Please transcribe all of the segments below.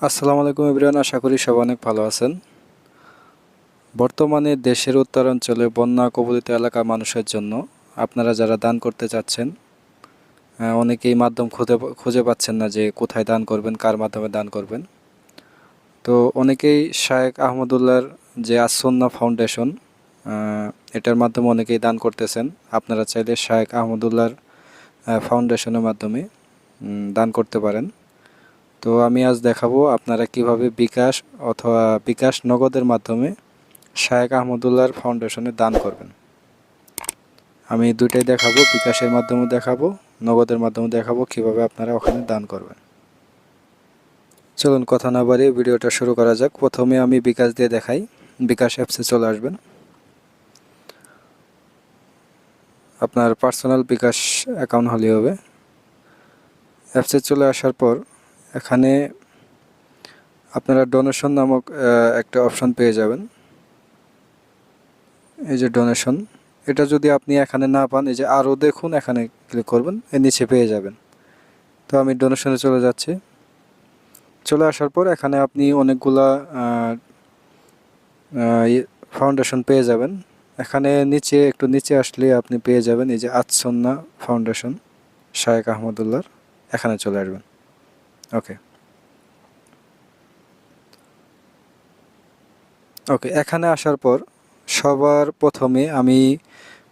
আসসালামু আলাইকুম ইব্রাহিম আশা করি সবাই অনেক ভালো আছেন। বর্তমানে দেশের উত্তরাঞ্চলে বন্যা কবলিত এলাকার মানুষের জন্য আপনারা যারা দান করতে চাচ্ছেন অনেকেই মাধ্যম খুঁজে খুঁজে পাচ্ছেন না যে কোথায় দান করবেন, কার মাধ্যমে দান করবেন। তো অনেকেই শায়েক আহমদুল্লাহর যে আসন্না ফাউন্ডেশন এটার মাধ্যমে অনেকেই দান করতেছেন। আপনারা চাইলে শায়েক আহমদুল্লাহর ফাউন্ডেশনের মাধ্যমে দান করতে পারেন। তো আমি আজ দেখাবো আপনারা কীভাবে বিকাশ অথবা বিকাশ নগদের মাধ্যমে শায়েক আহমদুল্লাহর ফাউন্ডেশনে দান করবেন। আমি দুইটাই দেখাবো, বিকাশের মাধ্যমে দেখাবো, নগদের মাধ্যমে দেখাবো কীভাবে আপনারা ওখানে দান করবেন। চলুন কথা না বাড়িয়ে ভিডিওটা শুরু করা যাক। প্রথমে আমি বিকাশ দিয়ে দেখাই। বিকাশ অ্যাপসে চলে আসবেন। আপনার পার্সোনাল বিকাশ অ্যাকাউন্ট হলেই হবে। অ্যাপসে চলে আসার পর এখানে আপনারা ডোনেশন নামক একটা অপশন পেয়ে যাবেন। এই যে ডোনেশন এটা যদি আপনি এখানে না পান, এই যে আরও দেখুন, এখানে ক্লিক করবেন, এর নিচে পেয়ে যাবেন। তো আমি ডোনেশনে চলে যাচ্ছি। চলে আসার পর এখানে আপনি অনেকগুলা ফাউন্ডেশন পেয়ে যাবেন। এখানে নিচে, একটু নিচে আসলে আপনি পেয়ে যাবেন, এই যে আচ্ছন্না ফাউন্ডেশন শায়েক আহমদুল্লাহর। এখানে চলে আসবেন। ওকে ওকে এখানে আসার পর সবার প্রথমে আমি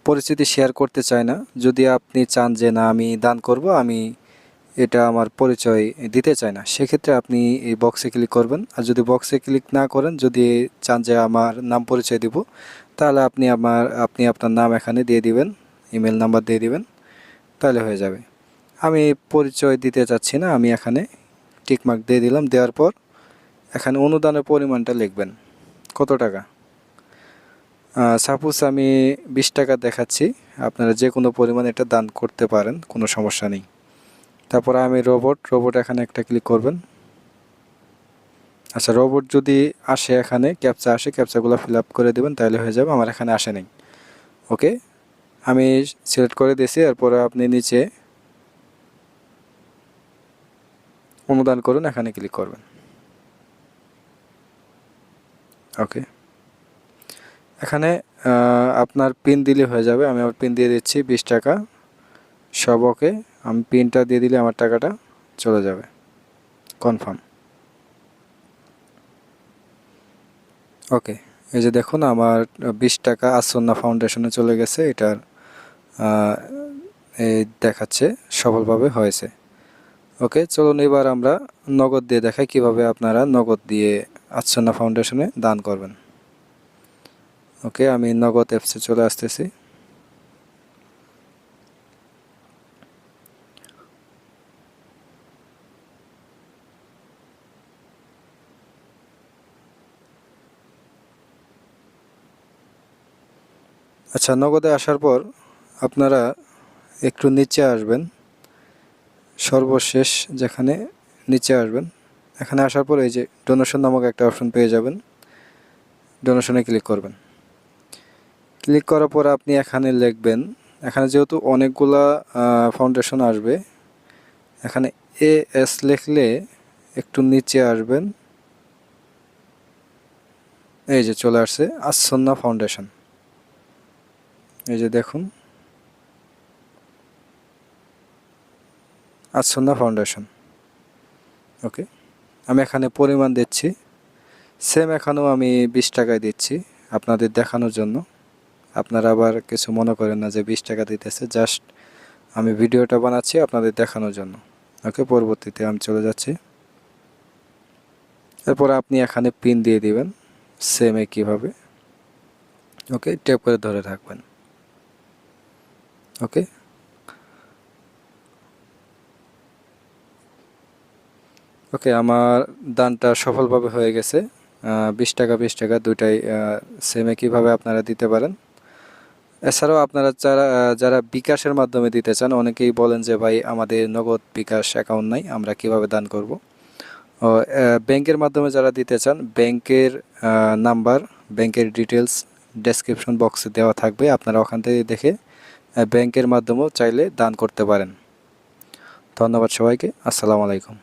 পরিচিতি শেয়ার করতে চাই না। যদি আপনি চান যে না, আমি দান করব, আমি এটা আমার পরিচয় দিতে চাই না, সেক্ষেত্রে আপনি এই বক্সে ক্লিক করবেন। আর যদি বক্সে ক্লিক না করেন, যদি চান যে আমার নাম পরিচয় দিব, তাহলে আপনি আমার, আপনি আপনার নাম এখানে দিয়ে দিবেন ইমেল নাম্বার দিয়ে দিবেন, তাহলে হয়ে যাবে। আমি পরিচয় দিতে চাচ্ছি না, আমি এখানে টিকমার্ক দিয়ে দিলাম, দেওয়ার পর এখানে অনুদানের পরিমাণটা লিখবেন। কত টাকা? সাপোজ আমি বিশ টাকা দেখাচ্ছি, আপনারা যে কোনো পরিমাণ এটা দান করতে পারেন, কোনো সমস্যা নেই। তারপর আমি রোবট রোবট এখানে একটা ক্লিক করবেন। আচ্ছা রোবট যদি আসে এখানে ক্যাপচা আসে ক্যাপচাগুলো ফিল আপ করে দেবেন, তাহলে হয়ে যাবে, আমার এখানে আসে নেই। ওকে আমি সিলেক্ট করে দিয়েছি, এরপরে আপনি নিচে অনুদান করুন, এখানে ক্লিক করবেন। ওকে এখানে আপনার পিন দিলে হয়ে যাবে। আমি আমার পিন দিয়ে দিচ্ছি বিশ টাকা। সব ওকে আমি পিনটা দিয়ে দিলে আমার টাকাটা চলে যাবে। কনফার্ম ওকে এই যে দেখুন, আমার বিশ টাকা আসন্না ফাউন্ডেশনে চলে গেছে। এটার এই দেখাচ্ছে সফলভাবে হয়েছে। ওকে চলুন এবার আমরা নগদ দিয়ে দেখাই কীভাবে আপনারা নগদ দিয়ে আচ্ছন্না ফাউন্ডেশনে দান করবেন। ওকে আমি নগদ অ্যাপসে চলে আসতেছি। আচ্ছা নগদে আসার পর আপনারা একটু নিচে আসবেন। সর্বশেষ যেখানে নিচে আসবেন, এখানে আসার পর এই যে ডোনেশন নামক একটা অপশন পেয়ে যাবেন। ডোনেশনে ক্লিক করবেন। ক্লিক করার পর আপনি এখানে লিখবেন, এখানে যেহেতু অনেকগুলা ফাউন্ডেশন আসবে, এখানে এ এস লিখলে একটু নিচে আসবেন। এই যে চলে আসছে আসন্না ফাউন্ডেশন এই যে দেখুন আসন্না ফাউন্ডেশন ওকে আমি এখানে পরিমাণ দিচ্ছি। সেম এখানেও আমি বিশ টাকায় দিচ্ছি আপনাদের দেখানোর জন্য। আপনারা আবার কিছু মনে করেন না যে বিশ টাকা দিতেছে জাস্ট আমি ভিডিওটা বানাচ্ছি আপনাদের দেখানোর জন্য। ওকে পরবর্তীতে আমি চলে যাচ্ছি। এরপর আপনি এখানে পিন দিয়ে দিবেন সেম একইভাবে ওকে টেপ করে ধরে থাকবেন ওকে ওকে, আমার দানটা সফলভাবে হয়ে গেছে। বিশ টাকা বিশ টাকা দুইটাই সেমে একইভাবে আপনারা দিতে পারেন? এছাড়াও আপনারা যারা যারা বিকাশের মাধ্যমে দিতে চান, অনেকেই বলেন যে, ভাই, আমাদের নগদ বিকাশ অ্যাকাউন্ট নাই, আমরা কীভাবে দান করব? ব্যাংকের মাধ্যমে যারা দিতে চান, ব্যাংকের নাম্বার, ব্যাংকের ডিটেলস ডেসক্রিপশন বক্সে দেওয়া থাকবে। আপনারা ওখান থেকে দেখে ব্যাংকের মাধ্যমেও চাইলে দান করতে পারেন। ধন্যবাদ সবাইকে। আসসালামু আলাইকুম।